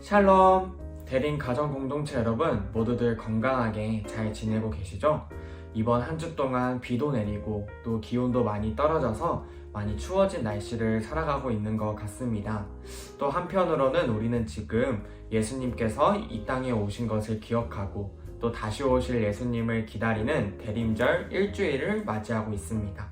샬롬! 대린 가정 공동체 여러분 모두들 건강하게 잘 지내고 계시죠? 이번 한 주 동안 비도 내리고 또 기온도 많이 떨어져서 많이 추워진 날씨를 살아가고 있는 것 같습니다. 또 한편으로는 우리는 지금 예수님께서 이 땅에 오신 것을 기억하고 또 다시 오실 예수님을 기다리는 대림절 일주일을 맞이하고 있습니다.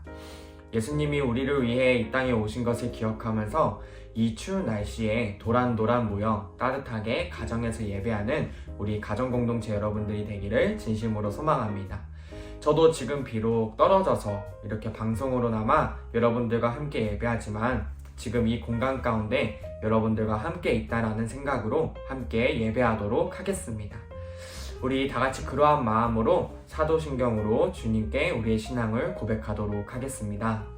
예수님이 우리를 위해 이 땅에 오신 것을 기억하면서 이 추운 날씨에 도란도란 모여 따뜻하게 가정에서 예배하는 우리 가정 공동체 여러분들이 되기를 진심으로 소망합니다. 저도 지금 비록 떨어져서 이렇게 방송으로나마 여러분들과 함께 예배하지만 지금 이 공간 가운데 여러분들과 함께 있다라는 생각으로 함께 예배하도록 하겠습니다. 우리 다 같이 그러한 마음으로 사도신경으로 주님께 우리의 신앙을 고백하도록 하겠습니다.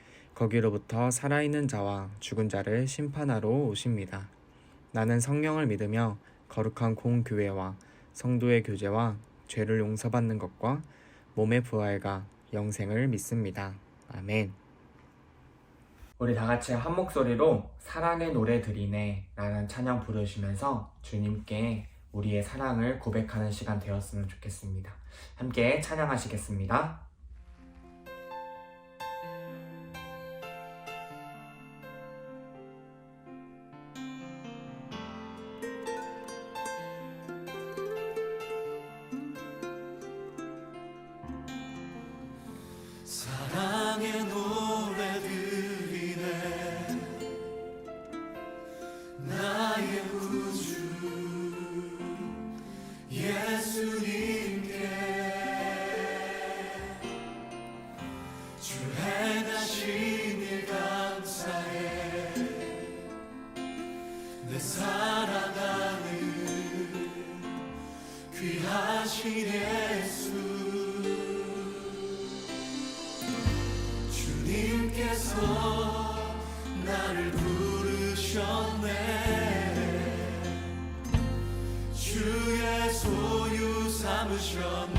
거기로부터 살아있는 자와 죽은 자를 심판하러 오십니다. 나는 성령을 믿으며 거룩한 공교회와 성도의 교제와 죄를 용서받는 것과 몸의 부활과 영생을 믿습니다. 아멘. 우리 다 같이 한 목소리로 사랑의 노래 드리네 라는 찬양 부르시면서 주님께 우리의 사랑을 고백하는 시간 되었으면 좋겠습니다. 함께 찬양하시겠습니다. 사랑의 노래 부르셨네 주의 소유 삼으셨네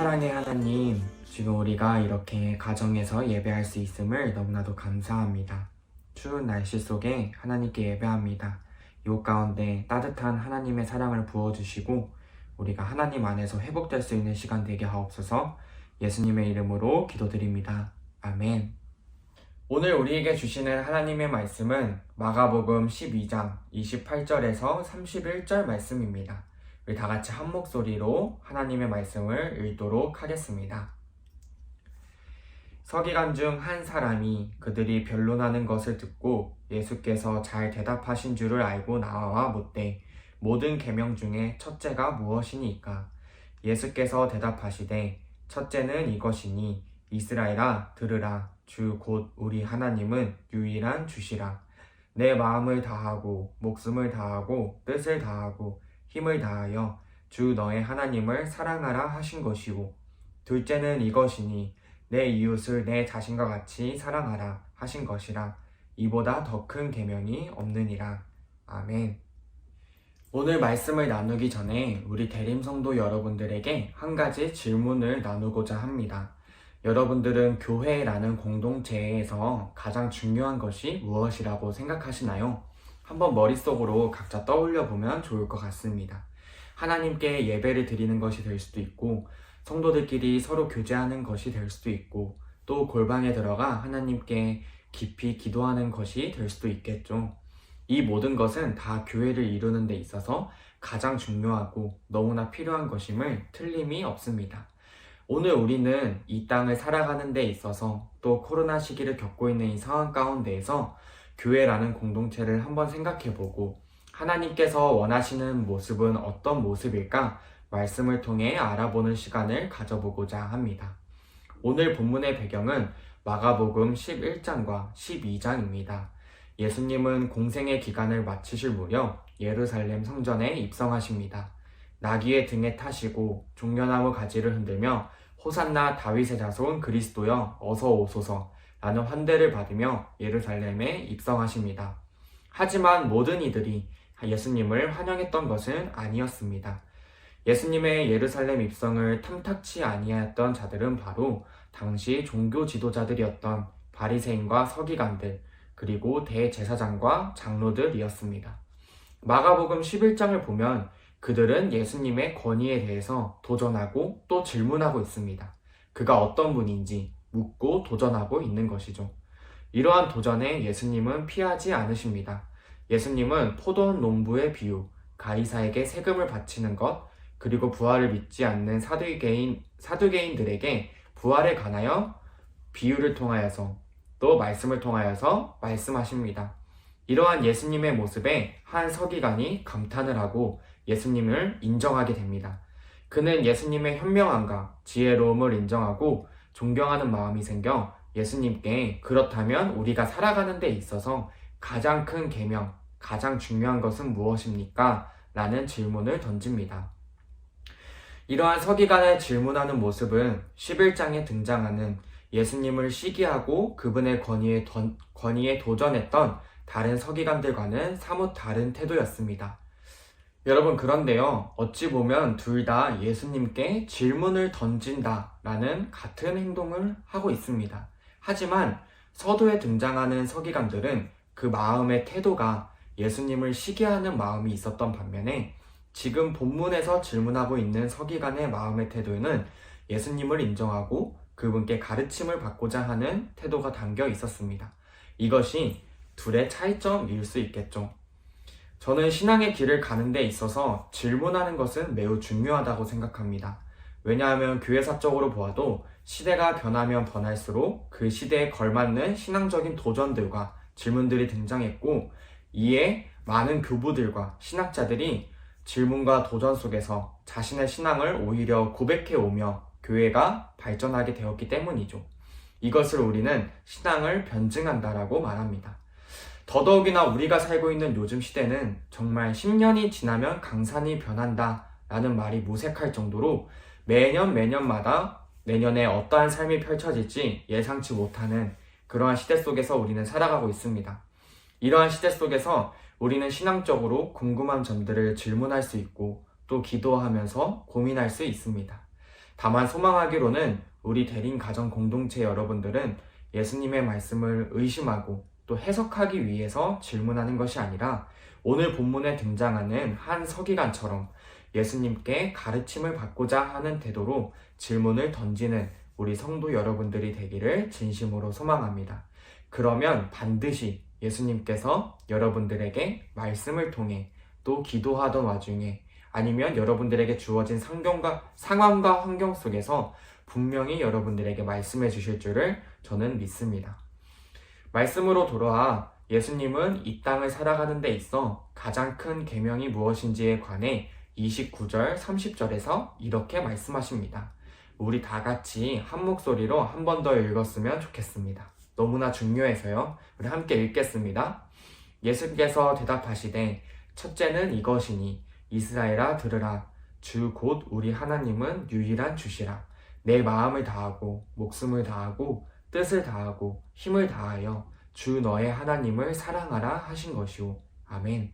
살아가는 하나님, 지금 우리가 이렇게 가정에서 예배할 수 있음을 너무나도 감사합니다. 추운 날씨 속에 하나님께 예배합니다. 요 가운데 따뜻한 하나님의 사랑을 부어주시고 우리가 하나님 안에서 회복될 수 있는 시간 되게 하옵소서 예수님의 이름으로 기도드립니다. 아멘. 오늘 우리에게 주시는 하나님의 말씀은 마가복음 12장 28절에서 31절 말씀입니다. 우리 다 같이 한 목소리로 하나님의 말씀을 읽도록 하겠습니다. 서기관 중 한 사람이 그들이 변론하는 것을 듣고 예수께서 잘 대답하신 줄을 알고 나와 묻되 모든 계명 중에 첫째가 무엇이니까? 예수께서 대답하시되 첫째는 이것이니 이스라엘아 들으라. 주 곧 우리 하나님은 유일한 주시라. 내 마음을 다하고 목숨을 다하고 뜻을 다하고 힘을 다하여 주 너의 하나님을 사랑하라 하신 것이고 둘째는 이것이니 내 이웃을 내 자신과 같이 사랑하라 하신 것이라 이보다 더 큰 계명이 없느니라 아멘. 오늘 말씀을 나누기 전에 우리 대림성도 여러분들에게 한 가지 질문을 나누고자 합니다. 여러분들은 교회라는 공동체에서 가장 중요한 것이 무엇이라고 생각하시나요? 한번 머릿속으로 각자 떠올려 보면 좋을 것 같습니다. 하나님께 예배를 드리는 것이 될 수도 있고, 성도들끼리 서로 교제하는 것이 될 수도 있고, 또 골방에 들어가 하나님께 깊이 기도하는 것이 될 수도 있겠죠. 이 모든 것은 다 교회를 이루는 데 있어서 가장 중요하고 너무나 필요한 것임을 틀림이 없습니다. 오늘 우리는 이 땅을 살아가는 데 있어서 또 코로나 시기를 겪고 있는 이 상황 가운데에서 교회라는 공동체를 한번 생각해 보고 하나님께서 원하시는 모습은 어떤 모습일까 말씀을 통해 알아보는 시간을 가져보고자 합니다. 오늘 본문의 배경은 마가복음 11장과 12장입니다. 예수님은 공생의 기간을 마치실 무렵 예루살렘 성전에 입성하십니다. 나귀의 등에 타시고 종려나무 가지를 흔들며 호산나 다윗의 자손 그리스도여 어서 오소서 라는 환대를 받으며 예루살렘에 입성하십니다. 하지만 모든 이들이 예수님을 환영했던 것은 아니었습니다. 예수님의 예루살렘 입성을 탐탁치 아니하였던 자들은 바로 당시 종교 지도자들이었던 바리새인과 서기관들 그리고 대제사장과 장로들이었습니다. 마가복음 11장을 보면 그들은 예수님의 권위에 대해서 도전하고 또 질문하고 있습니다. 그가 어떤 분인지 묻고 도전하고 있는 것이죠. 이러한 도전에 예수님은 피하지 않으십니다. 예수님은 포도원 농부의 비유, 가이사에게 세금을 바치는 것, 그리고 부활을 믿지 않는 사두개인, 사두개인들에게 부활에 관하여 비유를 통하여서 또 말씀을 통하여서 말씀하십니다. 이러한 예수님의 모습에 한 서기관이 감탄을 하고 예수님을 인정하게 됩니다. 그는 예수님의 현명함과 지혜로움을 인정하고 존경하는 마음이 생겨 예수님께 그렇다면 우리가 살아가는 데 있어서 가장 큰 계명, 가장 중요한 것은 무엇입니까? 라는 질문을 던집니다. 이러한 서기관의 질문하는 모습은 11장에 등장하는 예수님을 시기하고 그분의 권위에, 던, 권위에 도전했던 다른 서기관들과는 사뭇 다른 태도였습니다. 여러분, 그런데요, 어찌 보면 둘 다 예수님께 질문을 던진다 라는 같은 행동을 하고 있습니다. 하지만 서도에 등장하는 서기관들은 그 마음의 태도가 예수님을 시기하는 마음이 있었던 반면에 지금 본문에서 질문하고 있는 서기관의 마음의 태도는 예수님을 인정하고 그분께 가르침을 받고자 하는 태도가 담겨 있었습니다. 이것이 둘의 차이점일 수 있겠죠. 저는 신앙의 길을 가는 데 있어서 질문하는 것은 매우 중요하다고 생각합니다. 왜냐하면 교회 사적으로 보아도 시대가 변하면 변할수록 그 시대에 걸맞는 신앙적인 도전들과 질문들이 등장했고 이에 많은 교부들과 신학자들이 질문과 도전 속에서 자신의 신앙을 오히려 고백해 오며 교회가 발전하게 되었기 때문이죠. 이것을 우리는 신앙을 변증한다라고 말합니다. 더더욱이나 우리가 살고 있는 요즘 시대는 정말 10년이 지나면 강산이 변한다 라는 말이 무색할 정도로 매년 매년마다 내년에 어떠한 삶이 펼쳐질지 예상치 못하는 그러한 시대 속에서 우리는 살아가고 있습니다. 이러한 시대 속에서 우리는 신앙적으로 궁금한 점들을 질문할 수 있고 또 기도하면서 고민할 수 있습니다. 다만 소망하기로는 우리 대린 가정 공동체 여러분들은 예수님의 말씀을 의심하고 또 해석하기 위해서 질문하는 것이 아니라 오늘 본문에 등장하는 한 서기관처럼 예수님께 가르침을 받고자 하는 태도로 질문을 던지는 우리 성도 여러분들이 되기를 진심으로 소망합니다. 그러면 반드시 예수님께서 여러분들에게 말씀을 통해 또 기도하던 와중에 아니면 여러분들에게 주어진 상경과, 상황과 환경 속에서 분명히 여러분들에게 말씀해 주실 줄을 저는 믿습니다. 말씀으로 돌아와 예수님은 이 땅을 살아가는 데 있어 가장 큰 계명이 무엇인지에 관해 29절, 30절에서 이렇게 말씀하십니다. 우리 다 같이 한 목소리로 한 번 더 읽었으면 좋겠습니다. 너무나 중요해서요. 우리 함께 읽겠습니다. 예수께서 대답하시되 첫째는 이것이니 이스라엘아 들으라 주 곧 우리 하나님은 유일한 주시라 내 마음을 다하고 목숨을 다하고 뜻을 다하고 힘을 다하여 주 너의 하나님을 사랑하라 하신 것이오. 아멘.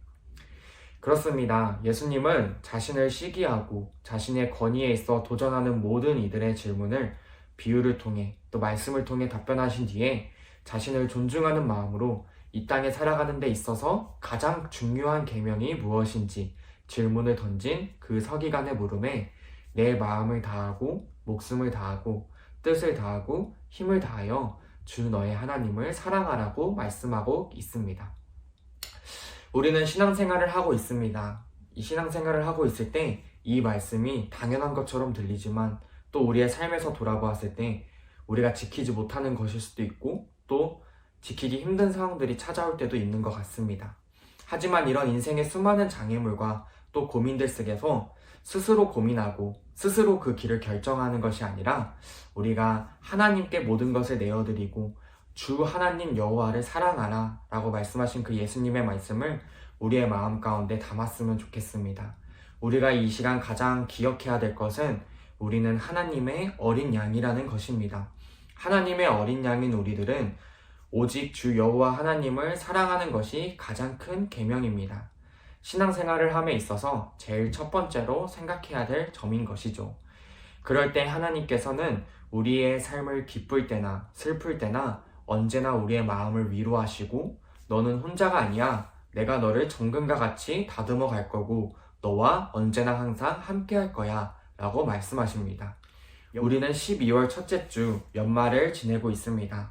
그렇습니다. 예수님은 자신을 시기하고 자신의 권위에 있어 도전하는 모든 이들의 질문을 비유를 통해 또 말씀을 통해 답변하신 뒤에 자신을 존중하는 마음으로 이 땅에 살아가는 데 있어서 가장 중요한 계명이 무엇인지 질문을 던진 그 서기관의 물음에 내 마음을 다하고 목숨을 다하고 뜻을 다하고 힘을 다하여 주 너의 하나님을 사랑하라고 말씀하고 있습니다. 우리는 신앙생활을 하고 있습니다. 이 신앙생활을 하고 있을 때 이 말씀이 당연한 것처럼 들리지만 또 우리의 삶에서 돌아보았을 때 우리가 지키지 못하는 것일 수도 있고 또 지키기 힘든 상황들이 찾아올 때도 있는 것 같습니다. 하지만 이런 인생의 수많은 장애물과 또 고민들 속에서 스스로 고민하고 스스로 그 길을 결정하는 것이 아니라 우리가 하나님께 모든 것을 내어드리고 주 하나님 여호와를 사랑하라 라고 말씀하신 그 예수님의 말씀을 우리의 마음 가운데 담았으면 좋겠습니다. 우리가 이 시간 가장 기억해야 될 것은 우리는 하나님의 어린 양이라는 것입니다. 하나님의 어린 양인 우리들은 오직 주 여호와 하나님을 사랑하는 것이 가장 큰 계명입니다. 신앙생활을 함에 있어서 제일 첫 번째로 생각해야 될 점인 것이죠. 그럴 때 하나님께서는 우리의 삶을 기쁠 때나 슬플 때나 언제나 우리의 마음을 위로하시고 너는 혼자가 아니야. 내가 너를 정금과 같이 다듬어 갈 거고 너와 언제나 항상 함께 할 거야. 라고 말씀하십니다. 우리는 12월 첫째 주 연말을 지내고 있습니다.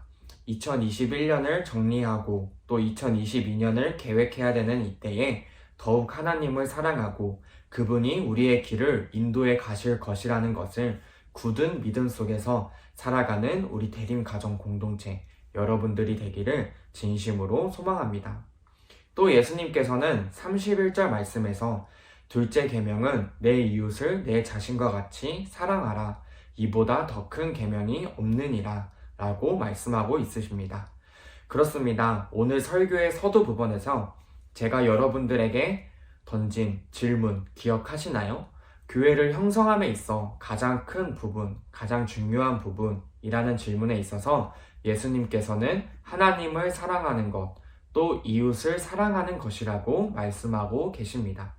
2021년을 정리하고 또 2022년을 계획해야 되는 이때에 더욱 하나님을 사랑하고 그분이 우리의 길을 인도해 가실 것이라는 것을 굳은 믿음 속에서 살아가는 우리 대림 가정 공동체 여러분들이 되기를 진심으로 소망합니다. 또 예수님께서는 31절 말씀에서 둘째 계명은 내 이웃을 내 자신과 같이 사랑하라 이보다 더 큰 계명이 없느니라 라고 말씀하고 있으십니다. 그렇습니다. 오늘 설교의 서두 부분에서 제가 여러분들에게 던진 질문 기억하시나요? 교회를 형성함에 있어 가장 큰 부분, 가장 중요한 부분이라는 질문에 있어서 예수님께서는 하나님을 사랑하는 것, 또 이웃을 사랑하는 것이라고 말씀하고 계십니다.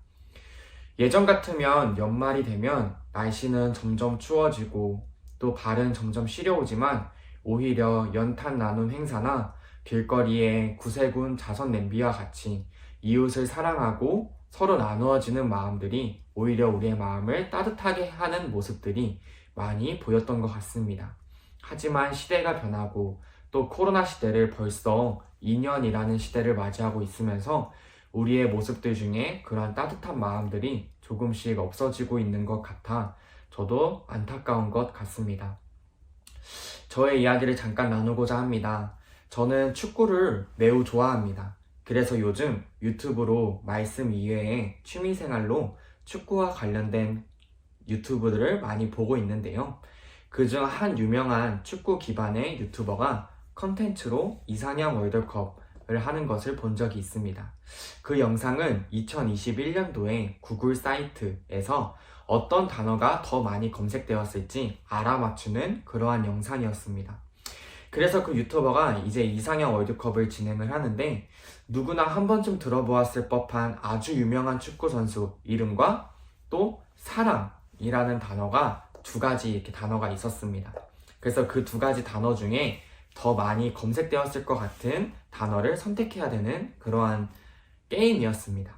예전 같으면 연말이 되면 날씨는 점점 추워지고 또 발은 점점 시려오지만 오히려 연탄 나눔 행사나 길거리에 구세군 자선 냄비와 같이 이웃을 사랑하고 서로 나누어지는 마음들이 오히려 우리의 마음을 따뜻하게 하는 모습들이 많이 보였던 것 같습니다. 하지만 시대가 변하고 또 코로나 시대를 벌써 2년이라는 시대를 맞이하고 있으면서 우리의 모습들 중에 그러한 따뜻한 마음들이 조금씩 없어지고 있는 것 같아 저도 안타까운 것 같습니다. 저의 이야기를 잠깐 나누고자 합니다. 저는 축구를 매우 좋아합니다. 그래서 요즘 유튜브로 말씀 이외에 취미생활로 축구와 관련된 유튜브들을 많이 보고 있는데요. 그중 한 유명한 축구 기반의 유튜버가 컨텐츠로 이상형 월드컵을 하는 것을 본 적이 있습니다. 그 영상은 2021년도에 구글 사이트에서 어떤 단어가 더 많이 검색되었을지 알아맞추는 그러한 영상이었습니다. 그래서 그 유튜버가 이제 이상형 월드컵을 진행을 하는데 누구나 한 번쯤 들어보았을 법한 아주 유명한 축구 선수 이름과 또 사랑이라는 단어가 두 가지 이렇게 단어가 있었습니다. 그래서 그 두 가지 단어 중에 더 많이 검색되었을 것 같은 단어를 선택해야 되는 그러한 게임이었습니다.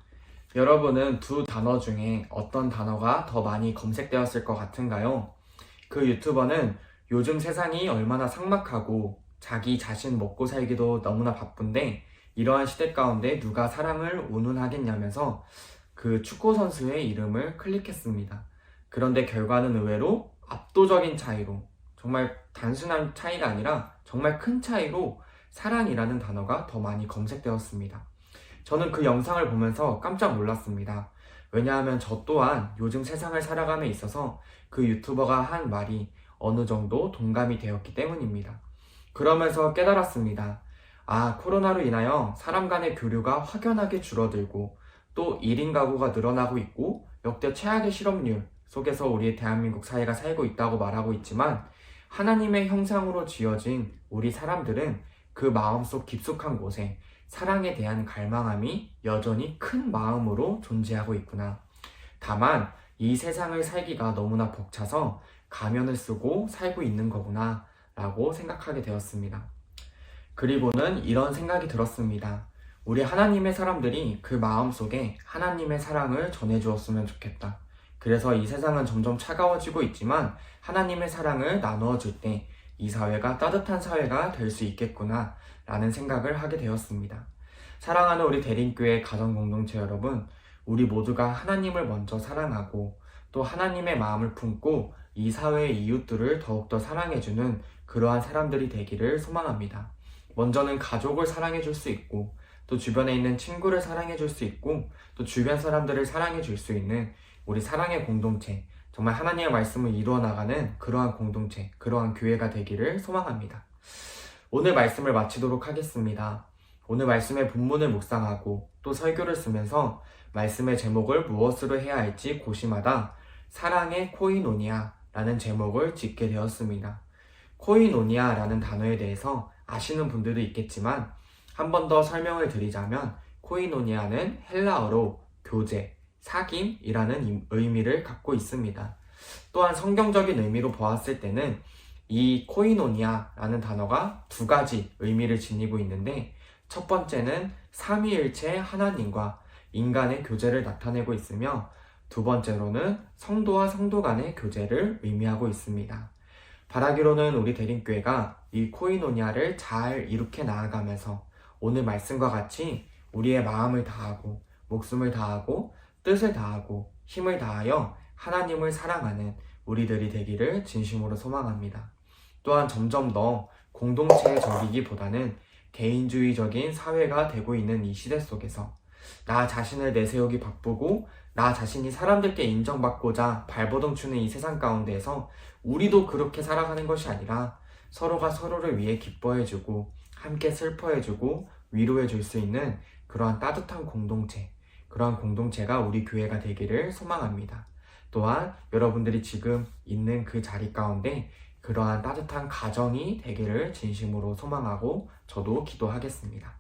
여러분은 두 단어 중에 어떤 단어가 더 많이 검색되었을 것 같은가요? 그 유튜버는 요즘 세상이 얼마나 삭막하고 자기 자신 먹고 살기도 너무나 바쁜데 이러한 시대 가운데 누가 사랑을 운운하겠냐면서 그 축구 선수의 이름을 클릭했습니다. 그런데 결과는 의외로 압도적인 차이로 정말 단순한 차이가 아니라 정말 큰 차이로 사랑이라는 단어가 더 많이 검색되었습니다. 저는 그 영상을 보면서 깜짝 놀랐습니다. 왜냐하면 저 또한 요즘 세상을 살아감에 있어서 그 유튜버가 한 말이 어느 정도 동감이 되었기 때문입니다. 그러면서 깨달았습니다. 아, 코로나로 인하여 사람 간의 교류가 확연하게 줄어들고 또 1인 가구가 늘어나고 있고 역대 최악의 실업률 속에서 우리 대한민국 사회가 살고 있다고 말하고 있지만 하나님의 형상으로 지어진 우리 사람들은 그 마음속 깊숙한 곳에 사랑에 대한 갈망함이 여전히 큰 마음으로 존재하고 있구나. 다만 이 세상을 살기가 너무나 벅차서 가면을 쓰고 살고 있는 거구나 라고 생각하게 되었습니다. 그리고는 이런 생각이 들었습니다. 우리 하나님의 사람들이 그 마음 속에 하나님의 사랑을 전해주었으면 좋겠다. 그래서 이 세상은 점점 차가워지고 있지만 하나님의 사랑을 나누어 줄 때 이 사회가 따뜻한 사회가 될 수 있겠구나 라는 생각을 하게 되었습니다. 사랑하는 우리 대림교회 가정 공동체 여러분, 우리 모두가 하나님을 먼저 사랑하고 또 하나님의 마음을 품고 이 사회의 이웃들을 더욱더 사랑해주는 그러한 사람들이 되기를 소망합니다. 먼저는 가족을 사랑해 줄 수 있고 또 주변에 있는 친구를 사랑해 줄 수 있고 또 주변 사람들을 사랑해 줄 수 있는 우리 사랑의 공동체 정말 하나님의 말씀을 이루어 나가는 그러한 공동체 그러한 교회가 되기를 소망합니다. 오늘 말씀을 마치도록 하겠습니다. 오늘 말씀의 본문을 묵상하고 또 설교를 쓰면서 말씀의 제목을 무엇으로 해야 할지 고심하다 사랑의 코이노니아라는 제목을 짓게 되었습니다. 코이노니아라는 단어에 대해서 아시는 분들도 있겠지만 한 번 더 설명을 드리자면 코이노니아는 헬라어로 교제, 사귐이라는 의미를 갖고 있습니다. 또한 성경적인 의미로 보았을 때는 이 코이노니아라는 단어가 두 가지 의미를 지니고 있는데 첫 번째는 삼위일체 하나님과 인간의 교제를 나타내고 있으며 두 번째로는 성도와 성도 간의 교제를 의미하고 있습니다. 바라기로는 우리 대림교회가 이 코이노니아를 잘 이룩해 나아가면서 오늘 말씀과 같이 우리의 마음을 다하고 목숨을 다하고 뜻을 다하고 힘을 다하여 하나님을 사랑하는 우리들이 되기를 진심으로 소망합니다. 또한 점점 더 공동체적이기보다는 개인주의적인 사회가 되고 있는 이 시대 속에서 나 자신을 내세우기 바쁘고 나 자신이 사람들께 인정받고자 발버둥 치는 이 세상 가운데에서 우리도 그렇게 살아가는 것이 아니라 서로가 서로를 위해 기뻐해주고 함께 슬퍼해주고 위로해줄 수 있는 그러한 따뜻한 공동체, 그러한 공동체가 우리 교회가 되기를 소망합니다. 또한 여러분들이 지금 있는 그 자리 가운데 그러한 따뜻한 가정이 되기를 진심으로 소망하고 저도 기도하겠습니다.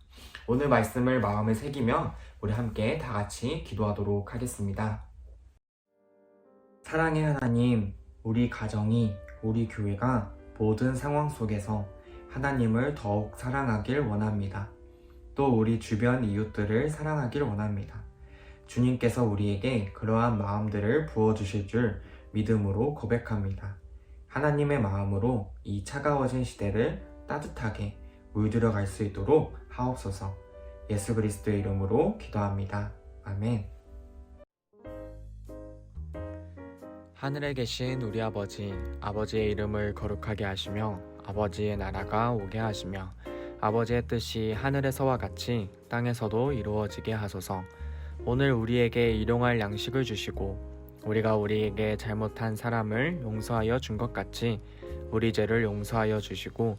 오늘 말씀을 마음에 새기며 우리 함께 다 같이 기도하도록 하겠습니다. 사랑의 하나님, 우리 가정이, 우리 교회가 모든 상황 속에서 하나님을 더욱 사랑하길 원합니다. 또 우리 주변 이웃들을 사랑하길 원합니다. 주님께서 우리에게 그러한 마음들을 부어주실 줄 믿음으로 고백합니다. 하나님의 마음으로 이 차가워진 시대를 따뜻하게 물들여 갈수 있도록 하옵소서 예수 그리스도의 이름으로 기도합니다. 아멘. 하늘에 계신 우리 아버지, 아버지의 이름을 거룩하게 하시며 아버지의 나라가 오게 하시며 아버지의 뜻이 하늘에서와 같이 땅에서도 이루어지게 하소서. 오늘 우리에게 일용할 양식을 주시고 우리가 우리에게 잘못한 사람을 용서하여 준 것 같이 우리 죄를 용서하여 주시고